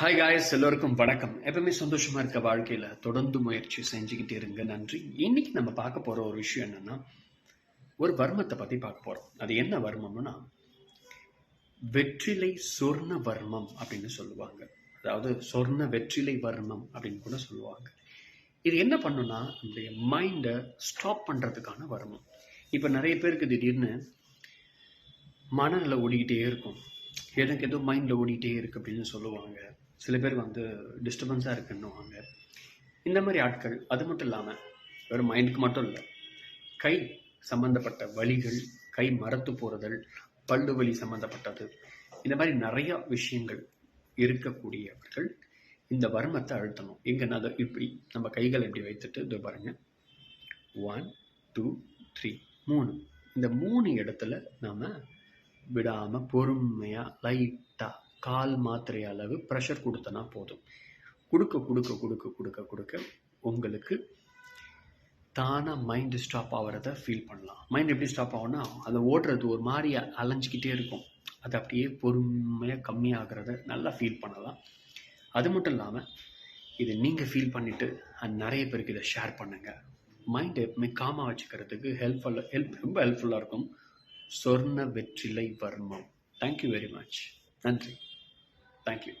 Hi guys எல்லோருக்கும் வணக்கம். எப்பவுமே சந்தோஷமா இருக்க வாழ்க்கையில தொடர்ந்து முயற்சி செஞ்சுக்கிட்டே இருங்க. நன்றி. இன்னைக்கு நம்ம பார்க்க போற ஒரு விஷயம் என்னன்னா ஒரு வர்மத்தை பத்தி பார்க்க போறோம். அது என்ன வர்மம்னா வெற்றிலை சொர்ண வர்மம் அப்படின்னு சொல்லுவாங்க. அதாவது சொர்ண வெற்றிலை வர்மம் அப்படின்னு கூட சொல்லுவாங்க. இது என்ன பண்ணுன்னா நம்முடைய மைண்டை ஸ்டாப் பண்றதுக்கான வர்மம். இப்போ நிறைய பேருக்கு திடீர்னு மனநிலை ஓடிக்கிட்டே இருக்கும். எனக்கு ஏதோ மைண்டில் ஓடிக்கிட்டே இருக்கு அப்படின்னு சொல்லுவாங்க. சில பேர் வந்து டிஸ்டர்பன்ஸாக இருக்குன்னுவாங்க. இந்த மாதிரி ஆட்கள் அது மட்டும் இல்லாமல் வெறும் மைண்டுக்கு மட்டும் இல்லை. கை சம்மந்தப்பட்ட வழிகள் கை மரத்து போகிறதல் பல்லு வலி சம்மந்தப்பட்டது இந்த மாதிரி நிறையா விஷயங்கள் இருக்கக்கூடியவர்கள் இந்த வர்மத்தை அழுத்தணும். எங்கன்னா அதை இப்படி நம்ம கைகளை இப்படி வைத்துட்டு இதை பாருங்க. ஒன் டூ த்ரீ மூணு. இந்த மூணு இடத்துல நாம் விடாமல் பொறுமையாக லைட்டாக கால் மாத்திரை அளவு ப்ரெஷர் கொடுத்தனா போதும். கொடுக்க கொடுக்க கொடுக்க கொடுக்க கொடுக்க உங்களுக்கு தானாக மைண்டு ஸ்டாப் ஆகிறத ஃபீல் பண்ணலாம். மைண்ட் எப்படி ஸ்டாப் ஆகும்னா அதை ஓடுறது ஒரு மாதிரி அலைஞ்சிக்கிட்டே இருக்கும். அது அப்படியே பொறுமையாக கம்மியாகிறத நல்லா ஃபீல் பண்ணலாம். அது மட்டும் இல்லாமல் இதை நீங்கள் ஃபீல் பண்ணிவிட்டு நிறைய பேருக்கு இதை ஷேர் பண்ணுங்கள் மைண்டை எப்பவுமே காமாக வச்சுக்கிறதுக்கு ஹெல்ப்ஃபுல்லாக ஹெல்ப் ரொம்ப ஹெல்ப்ஃபுல்லாக இருக்கும். சொர்ண வெற்றிலை வர்மம். தேங்க்யூ வெரி மச் நன்றி. Thank you